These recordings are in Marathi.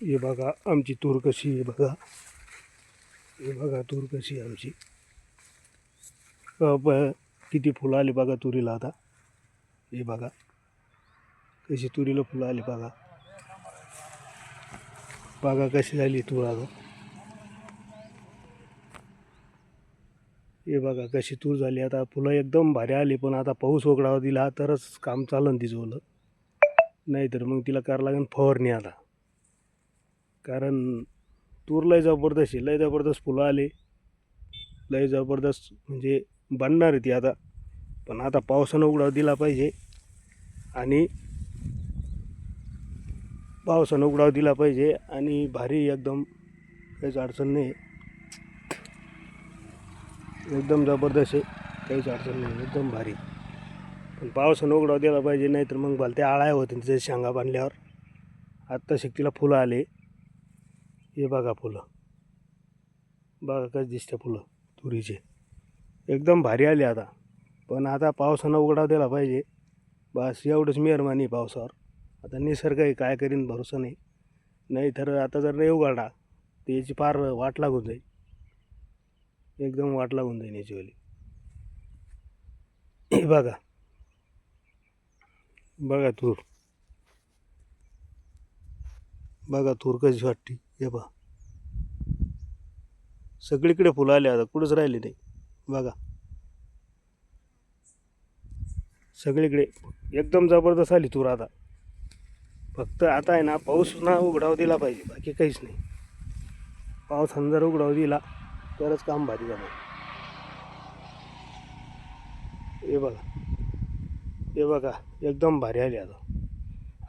हे बघा आमची तूर कशी आहे बघा. हे बघा तूर कशी आहे आमची. किती फुलं आली बघा तुरीला आता. हे बघा कशी तुरीला फुलं आली बघा. बघा कशी झाली तूर आता. हे बघा कशी तूर झाली. आता फुलं एकदम भारी आली पण आता पाऊस वगडावा दिला तरच काम चालन तिचं नाहीतर मग तिला करावं लागेल फवारणी आता. कारण तूर लय जबरदस्त आहे लय जबरदस्त फुलं आले. लय जबरदस्त म्हणजे बनणार आहे ती आता. पण आता पावसानं उघडा दिला पाहिजे. आणि पावसानं उघडाव दिला पाहिजे आणि भारी एकदम काहीच अडचण नाही. एकदम जबरदस्त आहे काहीच अडचण नाही एकदम भारी. पण पावसानं उघडाव दिला पाहिजे नाहीतर मग भलते आळ्या होते तिथे शेंगा बांधल्यावर. आत्ता शक्तीला फुलं आले. हे बघा फुलं. बघा कसं दिसते फुलं तुरीचे. एकदम भारी आले आता. पण आता पावसानं उघडा दिला पाहिजे. बस एवढंच मेहरमानी पावसावर. आता निसर्ग आहे काय करीन भरोसा नाही. नाही तर आता जर नाही उघडला तर याची फार वाट लागून जाईल. एकदम वाट लागून जाईल याचीवाली हे बघा. बघा तूर. बघा तूर कशी वाटते. हे बघा सगळीकडे फुलं आले आता कुठंच राहिले नाही. बघा. सगळीकडे एकदम जबरदस्त आली तूर आता. फक्त आता आहे ना पाऊस ना उघडाव दिला पाहिजे बाकी काहीच नाही. पाऊस जर उघडाव दिला तरच काम भारी झालं. हे बघा. हे बघा एकदम भारी आली आता.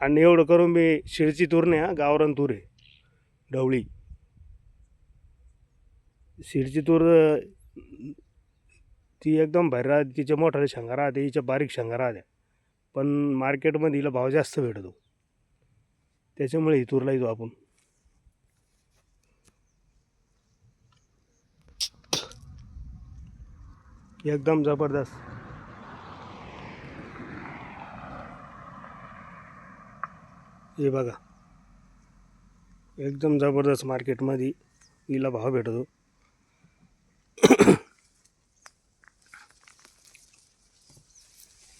आणि एवढं करून मी शिरची तूर नाही हा गावरान तूर आहे. ढवळी. शिडची तूर ती एकदम भारी राहते. तिच्या मोठाले शेंगा राहते हिच्या बारीक शेंगा राहत्या. पण मार्केटमध्ये हिला भाव जास्त भेटतो. त्याच्यामुळे ही तूरला येतो आपण. एकदम जबरदस्त. हे बघा. एकदम जबरदस्त मार्केटमध्ये हिला भाव भेटतो.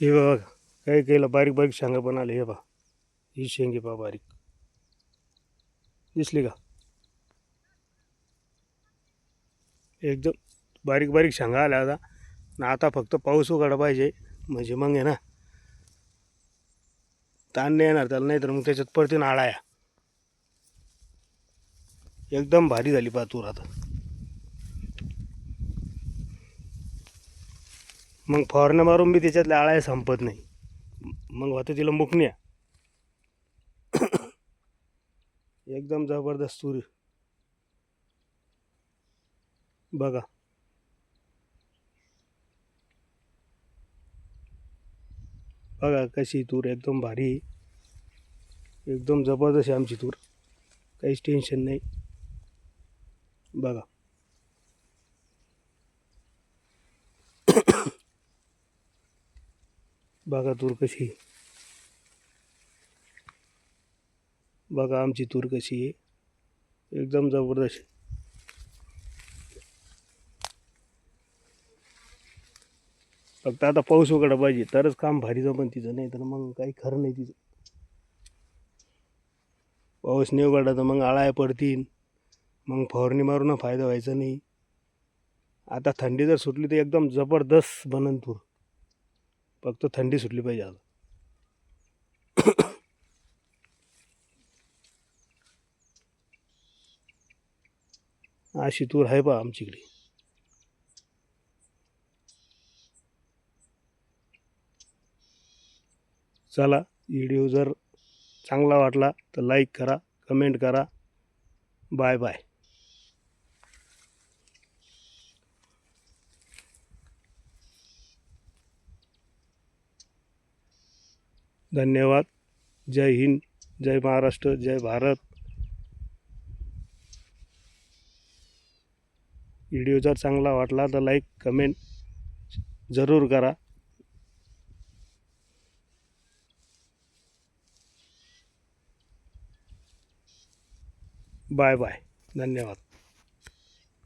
हे बघा काही काहीला बारीक बारीक शेंगा पण आले. हे बा ही शेंगे पहा बारीक. दिसली का? एकदम बारीक बारीक शेंगा आल्या आता. ना आता फक्त पाऊस उघडा पाहिजे. म्हणजे मग आहे ना ताण नाही येणार त्याला नाही तर मग त्याच्यात पडतील आळाया. एकदम भारी झाली पहा तूर आता. मग फॉरनं मारून बी त्याच्यातल्या आळ्या संपत नाही. मग होतं तिला मुकण्या एकदम जबरदस्त तूर बघा. बघा कशी तूर एकदम भारी. एकदम जबरदस्त आहे आमची तूर. काहीच टेन्शन नाही. बघा. बघा तूर कशी बघा आमची तूर कशी आहे. एकदम जबरदस्त फक्त आता पाऊस वगैरे पाहिजे तरच काम भारी जमन तिचं नाही तर मग काही खरं नाही तिचं. पाऊस नाही उघडला तर मग आळ्या पडतील मग फवारणी मारून फायदा व्हायचा नाही. आता थंडी जर सुटली तर एकदम जबरदस्त बनन तूर. फक्त थंडी सुटली पाहिजे आता अशी तूर आहे पा आमच्याकडे चला व्हिडिओ जर चांगला वाटला तर लाईक करा कमेंट करा. बाय बाय धन्यवाद. जय हिंद जय महाराष्ट्र जय भारत. व्हिडिओ जर चांगला वाटला तर लाईक कमेंट जरूर करा. Bye bye. धन्यवाद.